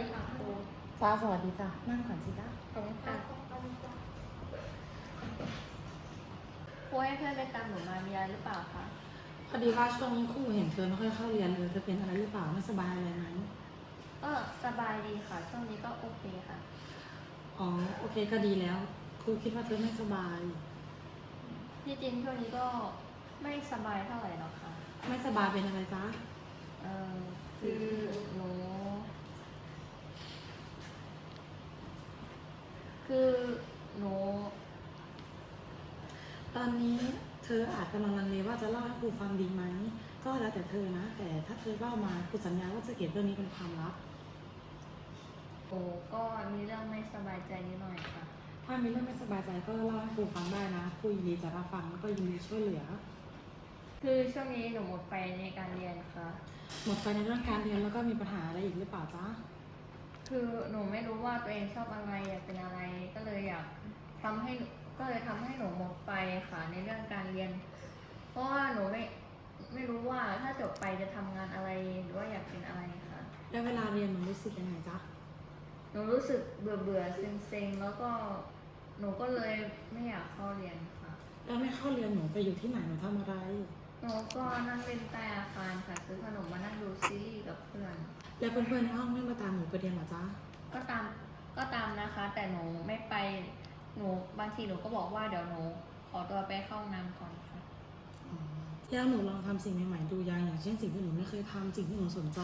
ดีค่ะครูจ้าสวัสดีจ้านั่งก่อนสิจ้าขอบคุณค่ะครูให้เพื่อนไปตามหนูมามีอะไรหรือเปล่าคะพอดีว่าช่วงนี้ครูเห็นเธอไม่ค่อยเข้าเรียนเลยเธอเป็นอะไรหรือเปล่าไม่สบายอะไรไหมก็สบายดีค่ะ ช่วงนี้ก็โอเคค่ะ อ๋อโอเคก็ดีแล้วครูคิดว่าเธอไม่สบายที่จริงช่วงนี้ก็ไม่สบายเท่าไหร่หรอกค่ะ ไม่สบายเป็นอะไรจ้า เออคือหนู คือ หนูตอนนี้เธออาจกำลังลังเลว่าจะเล่าให้ครูฟังดีไหม ก็แล้วแต่เธอนะ แต่ถ้าเธอเล่ามาครูสัญญาว่าจะเก็บเรื่องนี้เป็นความลับหนูก็มีเรื่องไม่สบายใจนิดหน่อยค่ะ ถ้ามีเรื่องไม่สบายใจก็เล่าให้ครูฟังได้นะครูยินดีจะรับฟังแล้วก็ยินดีช่วยเหลือ คือช่วงนี้หนูหมดไฟในการเรียนค่ะ หมดไฟในเรื่องการเรียนแล้วก็มีปัญหาอะไรอีกหรือเปล่าจ๊ะ คือหนูไม่รู้ว่าตัวเองชอบอะไรอยากเป็นอะไรก็เลยอยาก ทำให้ก็เลยทำให้หนูหมดไฟค่ะในเรื่องการเรียน เพราะว่าหนูไม่ไม่รู้ว่าถ้าจบไปจะทำงานอะไรหรือว่าอยากเป็นอะไรค่ะแล้วเวลาเรียนหนูรู้สึกยังไงจ๊ะหนูรู้สึกเบื่อเบื่อๆเซ็งๆแล้วก็หนูก็เลยไม่อยากเข้าเรียนค่ะ แล้วไม่เข้าเรียนหนูไปอยู่ที่ไหนหนูทำอะไรหนูก็นั่งเล่นใต้อาคารค่ะซื้อขนมมานั่งดูซีรีส์กับเพื่อน แล้วเพื่อนๆในห้องไม่มาตามหนูไปเรียนเหรอจ๊ะก็ตามก็ตามนะคะ แต่หนูไม่ไปหนู บางทีหนูก็บอกว่าเดี๋ยวหนูขอตัวไปเข้าห้องน้ำก่อนค่ะอ๋อแล้วหนูลองทำสิ่งใหม่ๆดูยังอย่างเช่นสิ่งที่หนูไม่เคยทำสิ่งที่หนูสนใจ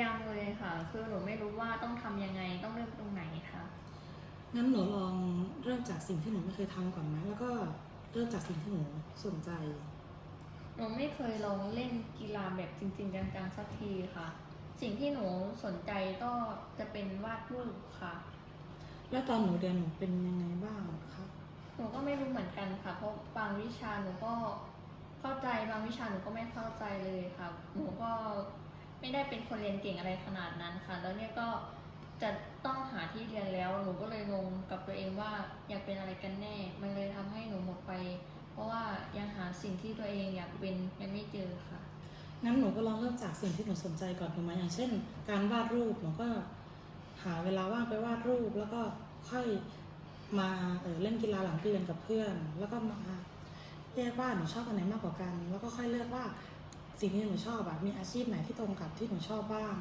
ยังเลยค่ะ คือหนูไม่รู้ว่าต้องทำยังไงต้องเริ่มตรงไหนค่ะ งั้นหนูลองเริ่มจากสิ่งที่หนูไม่เคยทำก่อนไหมแล้วก็เริ่มจากสิ่งที่หนูสนใจ หนูไม่เคยลองเล่นกีฬาแบบจริง ๆ จังๆสักทีค่ะ สิ่งที่หนูสนใจก็จะเป็นวาดรูปค่ะ แล้วตอนหนูเรียนหนูเป็นยังไงบ้างคะหนูก็ไม่รู้เหมือนกันค่ะ เพราะบางวิชาหนูก็เข้าใจบางวิชาหนูก็ไม่เข้าใจเลยค่ะ หนูก็ไม่ได้เป็นคนเรียนเก่งอะไรขนาดนั้นค่ะ แล้วเนี่ยก็จะต้องหาที่เรียนแล้ว หนูก็เลยงงกับตัวเองว่าอยากเป็นอะไรกันแน่ มันเลยทำให้หนูหมดไป เพราะว่ายังหาสิ่งที่ตัวเองอยากเป็นยังไม่เจอค่ะงั้นหนูก็ลองเริ่มจากสิ่งที่หนูสนใจก่อนถูกไหมอย่างเช่น การวาดรูปหนูก็ หาเวลาว่างไปวาดรูป แล้วก็ค่อยมาเออเล่นกีฬาหลังเรียนกับเพื่อน แล้วก็มาแยกว่าหนูชอบอันไหนมากกว่ากัน แล้วก็ค่อยเลือกว่าสิ่งที่หนูชอบแบบมีอาชีพไหนที่ตรงกับที่หนูชอบบ้าง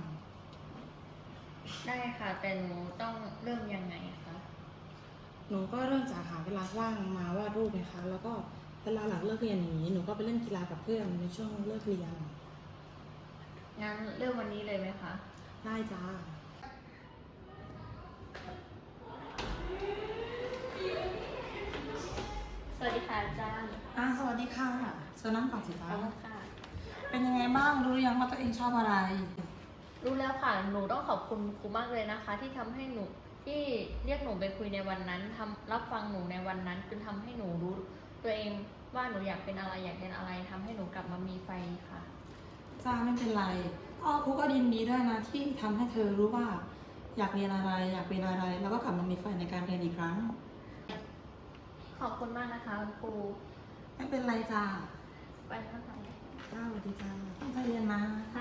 ได้ค่ะแต่หนูต้องเริ่มยังไงคะหนูก็เริ่มจากหาเวลาว่างมาวาดรูปนะคะ แล้วก็เวลาหลังเลิกเรียนอย่างนี้หนูก็ไปเล่นกีฬากับเพื่อนในช่วงเลิกเรียนงั้นเริ่มวันนี้เลยไหมคะ ได้จ้า จารย์อ่าสวัสดีค่ะเชิญนั่งก่อนสิขจ้าอบคุณค่ะ เป็นยังไงบ้างรู้หรือยังว่าตัวเองชอบอะไร รู้แล้วค่ะ หนูต้องขอบคุณครูมากเลยนะคะ ที่ทำให้หนูที่เรียกหนูไปคุยในวันนั้นทำรับฟังหนูในวันนั้นจนทำให้หนูรู้ ตัวเองว่าหนูอยากเป็นอะไรอยากเป็นอะไรทำให้หนูกลับมามีไฟค่ะ จ้าไม่เป็นไรก็ครูก็ยินดีด้วยนะที่ทำให้เธอรู้ว่า อยากเรียนอะไรอยากเป็นอะไร แล้วก็กลับมามีไฟในการเรียนอีกครั้งขอบ คุณมากนะคะคุณครูไม่เป็นไรจ้าไปนะคะจ้าสวัสดีจ้าตั้งใจเรียนนะค่ะ